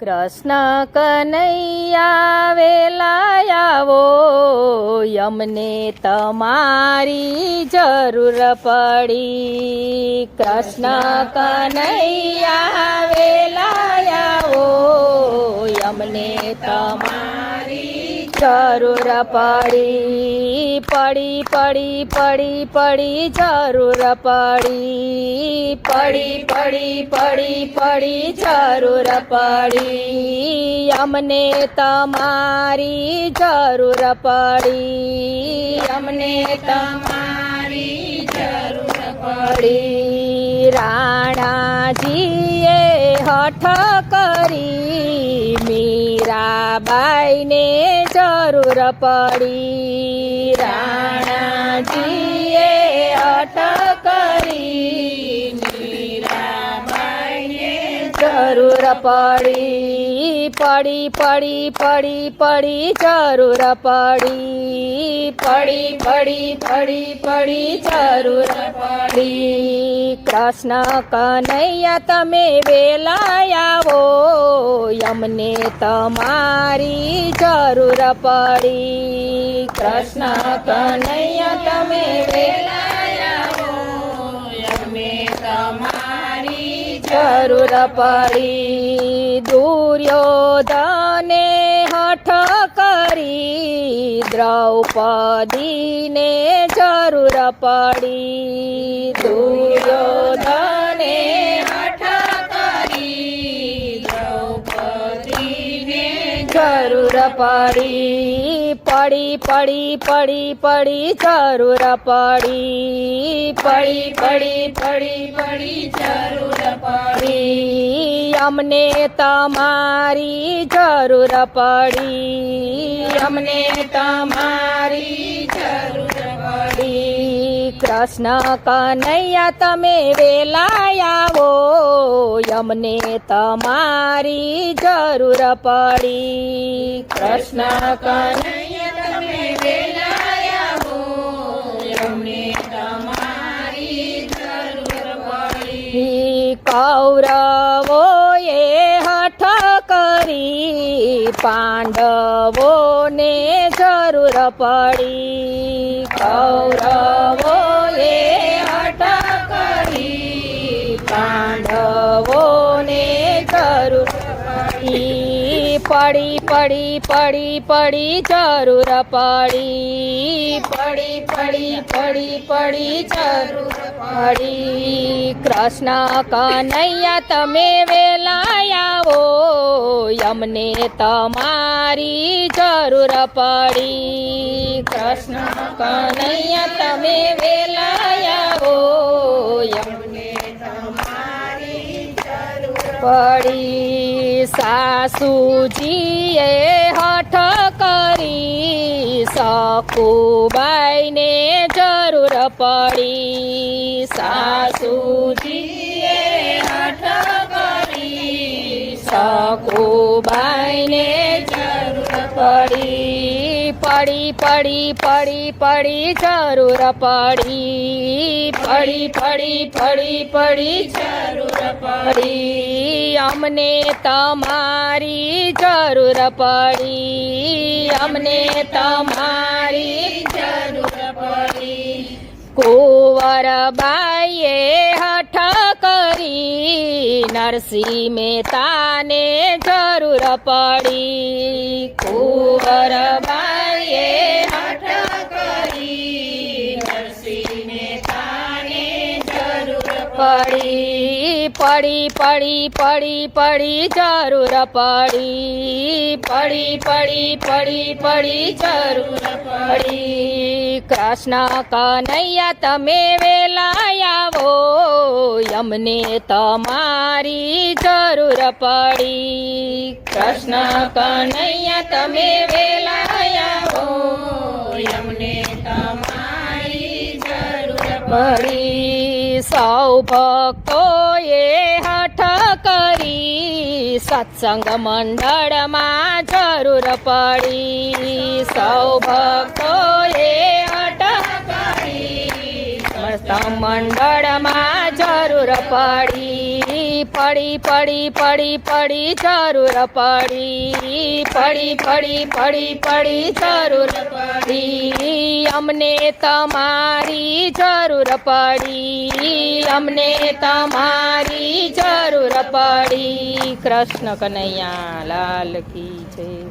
કૃષ્ણ કનૈયા વેલાયાવો યમને તમારી જરૂર પડી. કૃષ્ણ કનૈયા વેલાયાવો યમને તમારી જરૂર પડી પડી પડી પડી પડી જરૂર પડી પડી પડી પડી પડી જરૂર પડી. અમને તમારી જરૂર પડી. અમને તમારી જરૂર પડી. રાણાજીએ હઠ કરી મીરાબાઈને જરૂર પડી. રાણાજીએ હઠ કરી. મીરાબાઈને જરૂર પડી. પડી પડી પડી પડી, જરૂર પડી. પડી પડી પડી પડી, જરૂર પડી. કૃષ્ણ કનૈયા, તમે વેલા આવો. યમને તમારી જરૂર પડી. કૃષ્ણ કનૈયા, તમે તમારી જરૂર પડી. દુર્યોધને દ્રૌપદીને જરૂર પડી દુર્યોધને કરી દ્રૌપદીને જરૂર પડી પડી પડી પડી પડી જરૂર પડી. પડી પડી પડી પડી જરૂર પડી. અમને તમારી જરૂર પડી. અમને તમારી જરૂર પડી. કૃષ્ણ કનૈયા તમે વેલા આવો. અમને તમારી જરૂર પડી. કૃષ્ણ કનૈયા કૌરવોએ હઠ કરી પાંડવોને જરૂર પડી. કૌરવોએ હઠ કરી પાંડવોને જરૂર પડી. પડી પડી પડી પડી જરૂર પડી. પડી પડી પડી પડી, જરૂર પડી। કૃષ્ણ કનૈયા, તમે વેલા આવો અમને તમારી જરૂર પડી। કૃષ્ણ કનૈયા, તમે વેલા આવો અમને પડી। સાસુજીએ હઠ કરી સકુબાઈને જરૂર પડી, સાસુજીએ હઠ કરી સકુબાઈને જરૂર પડી પડી પડી પડી પડી, જરૂર પડી પડી પડી પડી પડી, જરૂર પડી. અમને તમારી જરૂર પડી. અમને તમારી જરૂર પડી. કુંવરબાઈએ હઠ કરી, નરસિંહ મહેતાને જરૂર પડી. કુંવરબાઈએ હઠ કરી, નરસિંહ મહેતાને જરૂર પડી. પડી પડી પડી પડી, જરૂર પડી. પડી પડી પડી પડી, જરૂર પડી. કૃષ્ણ કનૈયા, તમે વેલા આવો. અમને તમારી જરૂર પડી. કૃષ્ણ કનૈયા, તમે વેલા આવો. અમને તમારી જરૂર પડી. સૌ ભક્તોએ હઠ કરી. સત્સંગ મંડળમાં જરૂર પડી. સૌ ભક્તોએ હઠ કરી. મંડળમાં જરૂર પડી. પડી પડી પડી પડી, જરૂર પડી પડી પડી પડી પડી, જરૂર પડી. અમને તમારી જરૂર પડી, અમને તમારી જરૂર પડી. કૃષ્ણ કનૈયા લાલ કી છે